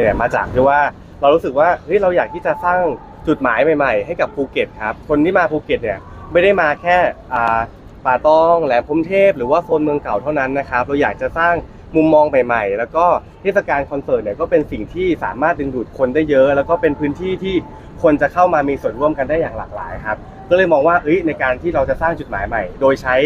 เนี่ยมาจากที่ว่าเรารู้สึกว่าเฮ้ยเราอยากที่จะสร้างจุดหมายใหม่ๆ ให้กับภูเก็ตครับคนที่มาภูเก็ตเนี่ยไม่ได้มาแค่ป่าตองแหลมพรมเทพหรือว่าโซนเมืองเก่าเท่านั้นนะครับเราอยากจะสร้างมุมมองใหม่ๆ แล้วก็เทศกาลคอนเสิร์ตเนี่ยก็เป็นสิ่งที่สามารถดึงดูดคนได้เยอะ แล้วก็เป็นพื้นที่ที่คนจะเข้ามามีส่วนร่วมกันได้อย่างหลากหลายครับก็เลยมองว่าเอ้ยในการที่เราจะสร้างจุดหมายใหม่ โดยใช้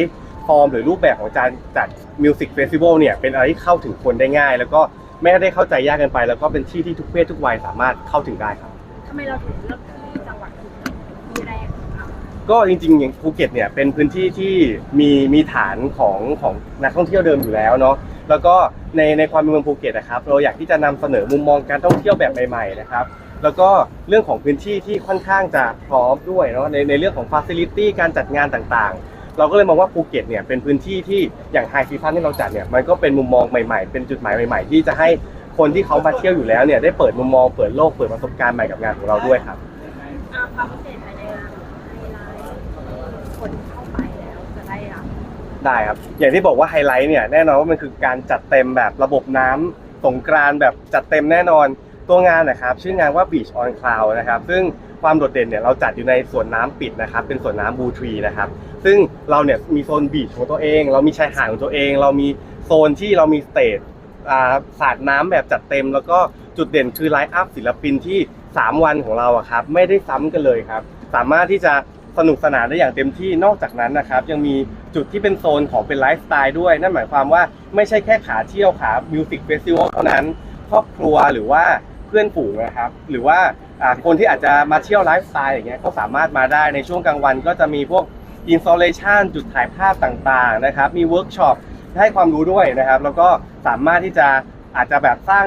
ฟอร์มหรือรูปแบบของการจัดมิวสิกเฟสติวัลเนี่ยเป็นอะไรที่เข้าถึงคนได้ง่าย แล้วก็ ไม่ได้เข้าใจยากเกินไป แล้วก็เป็นที่ที่ทุกเพศทุกวัยสามารถเข้าถึงได้ครับ ทำไมเราถึงเลือกที่จังหวัดภูเก็ตที่แรกครับก็จริงๆอย่างภูเก็ตเนี่ยเป็นพื้นที่ที่มีมีฐานของของนักท่องเที่ยวเดิมอยู่แล้วเนาะแล้วก็ในในความเป็นเมืองภูเก็ตนะครับเราอยากที่จะนำเสนอมุมมองการท่องเที่ยวแบบใหม่ๆนะครับแล้วก็เรื่องของพื้นที่ที่ค่อนข้างจะพร้อมด้วยเนาะในในเรื่องของฟ a ซิลิตี้การจัดงานต่างๆ เราก็เลยมองว่าภูเก็ตเนี่ยเป็นพื้นที่ที่อย่างไฮซีซั่นที่เราจัดเนี่ยมันก็เป็นมุมมองใหม่ๆ เป็นจุดหมายใหม่ ๆ ที่จะให้คนที่เขามาเที่ยวอยู่แล้วเนี่ยได้เปิดมุมมองเปิดโลกเปิดประสบการณ์ใหม่กับงานของเราด้วยครับอ่าความพิเศษภายในงานไฮไลท์คนเข้าไปแล้วจะได้รับได้ครับอย่างที่บอกว่าไฮไลท์เนี่ยแน่นอนว่ามันคือการจัดเต็มแบบระบบน้ำสงกรานต์แบบจัดเต็มแน่นอน ตัวงานนะครับชื่องานว่า Beach on Cloud นะครับซึ่งความโดดเด่นเนี่ยเราจัดอยู่ในสวนน้ำปิดนะครับเป็นสวนน้ำบูทรีนะครับซึ่งเราเนี่ยมีโซนบีชของตัวเอง เรามีชายหาดของตัวเอง เรามีโซนที่เรามีสเตจอาสาดน้ำแบบจัดเต็ม แล้วก็จุดเด่นคือไลฟ์อัพศิลปินที่ 3 วันของเราอะครับไม่ได้ซ้ำกันเลยครับสามารถที่จะสนุกสนานได้อย่างเต็มที่นอกจากนั้นนะครับยังมีจุดที่เป็นโซนของเป็นไลฟ์สไตล์ด้วย นั่นหมายความว่าไม่ใช่แค่ขาเที่ยวขามิวสิกเฟสติวัลเท่านั้น ครอบครัวหรือว่า เพื่อนฝูงนะครับ หรือว่าอ่าคนที่อาจจะมาเที่ยวไลฟ์สไตล์อย่างเงี้ยก็สามารถมาได้ในช่วงกลางวันก็จะมีพวกอินส l เลชันจุดถ่ายภาพต่างๆนะครับมีเวิร์กช็อปให้ความรู้ด้วยนะครับ แล้วก็สามารถที่จะอาจจะแบบสร้าง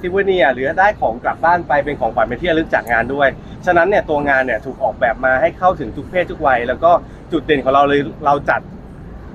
ซิวเนียหรือได้ของกลับบ้านไปเป็นของขวัญเป็นที่ระลึกจากงานด้วย ฉะนั้นเนี่ยตัวงานเนี่ยถูกออกแบบมาให้เข้าถึงทุกเพศทุกวัย แล้วก็จุดเด่นของเราเลยเราจัด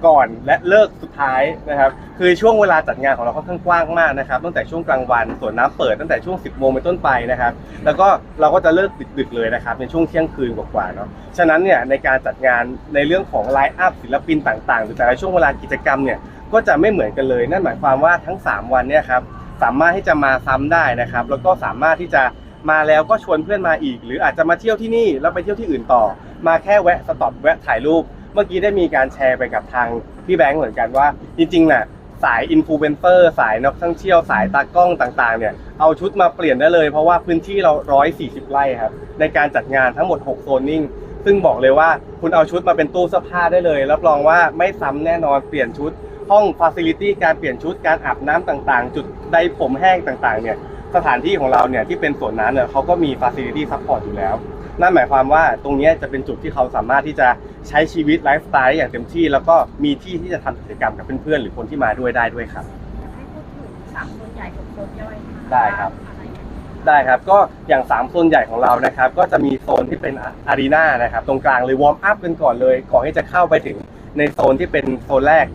ก่อนและเลิกสุดท้ายนะครับคือช่วงเวลาจัดงานของเราค่อนข้างกว้างมากนะครับตั้งแต่ช่วงกลางวันส่วนน้ำเปิดตั้งแต่ช่วง 10โมงเป็นต้นไปนะครับแล้วก็เราก็จะเลิกดึกๆเลยนะครับในช่วงเที่ยงคืนกว่าๆเนาะฉะนั้นเนี่ยในการจัดงานในเรื่องของไลฟ์อัพศิลปินต่างๆ หรือแต่ละช่วงเวลากิจกรรมเนี่ยก็จะไม่เหมือนกันเลย นั่นหมายความว่าทั้ง 3 วันเนี่ยครับสามารถที่จะมาซ้ำได้นะครับแล้วก็สามารถที่จะมาแล้วก็ชวนเพื่อนมาอีก หรืออาจจะมาเที่ยวที่นี่แล้วไปเที่ยวที่อื่นต่อ มาแค่แวะสต็อปแวะถ่ายรูป เมื่อกี้ได้มีการแชร์ไปกับทางพี่แบงค์เหมือนกันว่า จริงๆน่ะสายอินฟลูเอนเซอร์สายนักท่องเที่ยวสายตากล้องต่างๆเนี่ยเอาชุดมาเปลี่ยนได้เลยเพราะว่าพื้นที่เรา 140 ไร่ครับในการจัดงานทั้งหมด 6 โซนนิ่ง ซึ่งบอกเลยว่าคุณเอาชุดมาเป็นตู้เสื้อผ้าได้เลยรับรองว่าไม่ซ้ำแน่นอนเปลี่ยนชุด ห้องฟ a ซิลิตี้การเปลี่ยนชุดการอาบน้ำต่างๆ จุดใดผมแห้งต่างๆเนี่ยสถานที่ของเราเนี่ยที่เป็นสวนน้ำเนี่ยเขาก็มีฟ a ซิลิตี้ซัพพอร์ตอยู่แล้ว นั่นหมายความว่าตรงเนี้ยจะเป็นจุดที่เขาสามารถที่จะใช้ชีวิตไลฟ์สไตล์อย่างเต็มที่ แล้วก็มีที่ที่จะทำกิจกรรมกับเพื่อนๆหรือคนที่มาด้วยได้ด้วยครับอยากให้พูดถึงสามโซนใหญ่กับโซนย่อยค่ะได้ครับอะไรอย่างเงี้ยได้ครับก็อย่าง3โซนใหญ่ของเรานะครับ ก็จะมีโซนที่เป็นอารีนานะครับ ตรงกลางเลยวอร์มอัพกันก่อนเลยก่อนที่จะเข้าไปถึงในโซนที่เป็นโซนแรก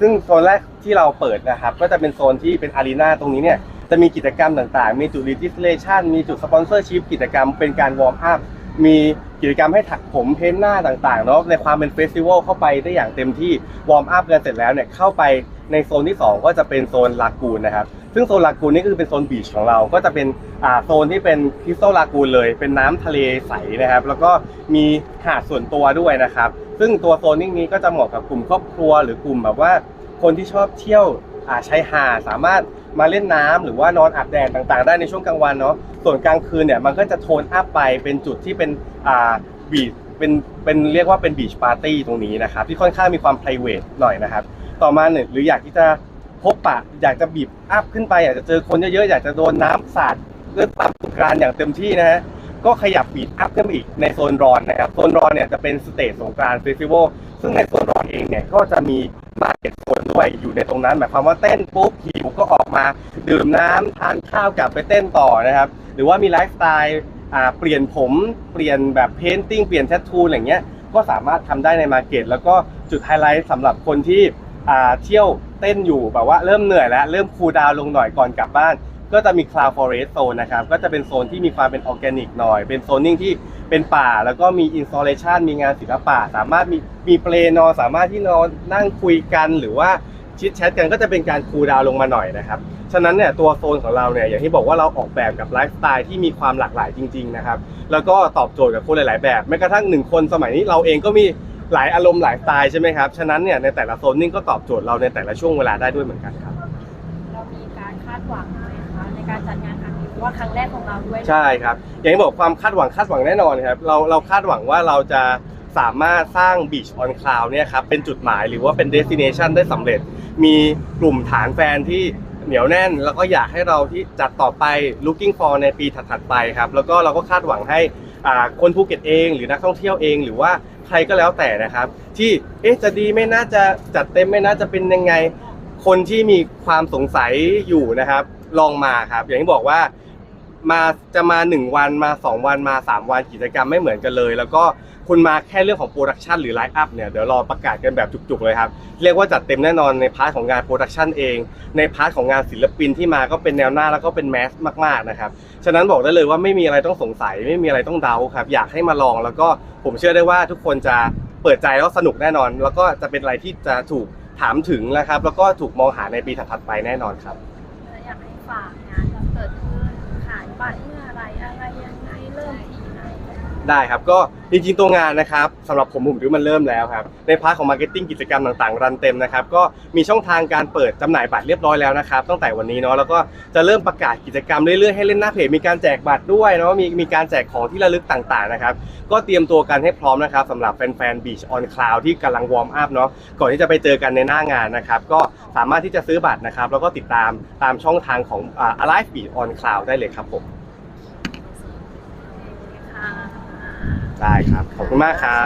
ซึ่งโซนแรกที่เราเปิดนะครับ ก็จะเป็นโซนที่เป็นอารีนาตรงนี้เนี่ย จะมีกิจกรรมต่างๆ มีจุด registration มีจุดสปอนเซอร์ชิพกิจกรรมเป็นการวอร์มอัพ มีกิจกรรมให้ถักผมเพ้นท์หน้าต่างๆเนาะในความเป็นเฟสติวัลเข้าไปได้อย่างเต็มที่วอร์มอัพกันเสร็จแล้วเนี่ยเข้าไปในโซนที่ 2 ก็จะเป็นโซนลากูนนะครับซึ่งโซนลากูนนี่ก็คือเป็นโซนบีชของเรา ก็จะเป็นอ่าโซนที่เป็นคริสตัลลากูนเลย เป็นน้ำทะเลใสนะครับ แล้วก็มีหาดส่วนตัวด้วยนะครับ ซึ่งตัวโซนนิ่งนี้ก็จะเหมาะกับกลุ่มครอบครัวหรือกลุ่มแบบว่า คนที่ชอบเที่ยวอ่าชายหาดสามารถ มาเล่นน้ำหรือว่านอนอาบแดดต่างๆ ได้ในช่วงกลางวันเนาะส่วนกลางคืนเนี่ยมันก็จะโทนอัพไปเป็นจุดที่เป็นอ่าบีชเป็นเป็นเรียกว่าเป็นบีชปาร์ตี้ตรงนี้นะครับที่ค่อนข้างมีความ p r i v a t หน่อยนะครับ ต่อมาเนี่ยหรืออยากที่จะพบปะอยากจะบีบอัพขึ้นไป อยากจะเจอคนเยอะๆอยากจะโดนน้ำสาดเลือดตามกรานอย่างเต็มที่นะฮะ ก็ขยับบีบอัพขึ้นอีกในโซนร้อนนะครับ โซนร้อนเนี่ยจะเป็นสเตจสงกานต์เฟสติวัลซึ่งในโซนร้อนเองเนี่ยก็จะมีมาเก็ตโซนด้วยอยู่ในตรงนั้นหมายความว่าเต้นปุ๊บหิวก็ออกมาดื่มน้ำทานข้าวกลับไปเต้นต่อนะครับ หรือว่ามีไลฟ์สไตล์เปลี่ยนผมเปลี่ยนแบบเพนติ้งเปลี่ยนแทททูอะไรเงี้ยก็สามารถทำได้ในมาเก็ตแล้วก็จุดไฮไลท์สำหรับคนที่เที่ยวเต้นอยู่แบบว่าเริ่มเหนื่อยแล้ว เริ่มคูลดาวลงหน่อยก่อนกลับบ้าน ก็จะมี Cloud Forest Zone นะครับ ก็จะเป็นโซนที่มีความเป็นออร์แกนิกหน่อย เป็นโซนนิ่งที่เป็นป่า แล้วก็มีอินส l เลชันมีงานศิลปะ สามารถมีมีเปลนอนสามารถที่นอนนั่งคุยกันหรือว่าชิดแชทกันก็จะเป็นการคูลดาวลงมาหน่อยนะครับ ฉะนั้นเนี่ยตัวโซนของเราเนี่ยอย่างที่บอกว่าเราออกแบบกับไลฟ์สไตล์ที่มีความหลากหลายจริงๆนะครับ แล้วก็ตอบโจทย์กับคนหลาย ๆ แบบ แม้กระทั่งหนึ่งคนสมัยนี้เราเองก็มีหลายอารมณ์หลายสไตล์ใช่ไหมครับ ฉะนั้นเนี่ยในแต่ละโซนนิ่งก็ตอบโจทย์เราในแต่ละช่วงเวลาได้ด้วยเหมือนกันครับ เรามีการคาดหวัง การจัดงานครั้งนี้เพราะว่าครั้งแรกของเราด้วยใช่ครับ อย่างที่บอกความคาดหวังคาดหวังแน่นอนครับเราเราคาดหวังว่าเราจะสามารถสร้าง Beach on Cloud เนี่ยครับเป็นจุดหมายหรือว่าเป็น destination ได้สำเร็จ มีกลุ่มฐานแฟนที่เหนียวแน่น แล้วก็อยากให้เราที่จัดต่อไป looking for ในปีถัดๆไปครับแล้วก็เราก็คาดหวังให้คนภูเก็ตเองหรือนักท่องเที่ยวเองหรือว่าใครก็แล้วแต่นะครับ ที่เอ๊ะจะดีไม่น่าจะจัดเต็มไม่น่าจะเป็นยังไง คนที่มีความสงสัยอยู่นะครับ ลองมาครับ อย่างที่บอกว่ามาจะมา 1 วันมา 2 วันมา 3 วันกิจกรรมไม่เหมือนกันเลย แล้วก็คุณมาแค่เรื่องของโปรดักชันหรือไลฟ์อัพเนี่ยเดี๋ยวรอประกาศกันแบบจุกๆเลยครับ เรียกว่าจัดเต็มแน่นอนในพาร์ทของงานโปรดักชันเอง ในพาร์ทของงานศิลปินที่มาก็เป็นแนวหน้าแล้วก็เป็นแมสมากๆนะครับ ฉะนั้นบอกได้เลยว่าไม่มีอะไรต้องสงสัย ไม่มีอะไรต้องเดาครับ อยากให้มาลองแล้วก็ผมเชื่อได้ว่าทุกคนจะเปิดใจแล้วสนุกแน่นอน แล้วก็จะเป็นอะไรที่จะถูกถามถึงนะครับ แล้วก็ถูกมองหาในปีถัดไปแน่นอนครับ ฝากงานจะเกิดขึ้นขายบัตรเมื่อไรอะไรยังไงเริ่มที ได้ครับ ก็จริงๆตัวงานนะครับสำหรับผมผมถือว่มันเริ่มแล้วครับ ในพาร์ทของมาร์เก็ตติ้งกิจกรรมต่างๆ รันเต็มนะครับ ก็มีช่องทางการเปิดจำหน่ายบัตรเรียบร้อยแล้วนะครับ ตั้งแต่วันนี้เนาะแล้วก็จะเริ่มประกาศกิจกรรมเรื่อยๆให้เล่นหน้าเพจมีการแจกบัตรด้วยเนาะมีมีการแจกของที่ระลึกต่างๆนะครับก็เตรียมตัวกันให้พร้อมนะครับสำหรับแฟนๆ Beach on Cloud ที่กำลังวอร์มอัพเนาะก่อนที่จะไปเจอกันในหน้างานนะครับก็สามารถที่จะซื้อบัตรนะครับแล้วก็ติดตามตามช่องทางของอา Alive Beach on Cloud ได้เลยครับผม ค่ะ ได้ครับ ขอบคุณมากครับ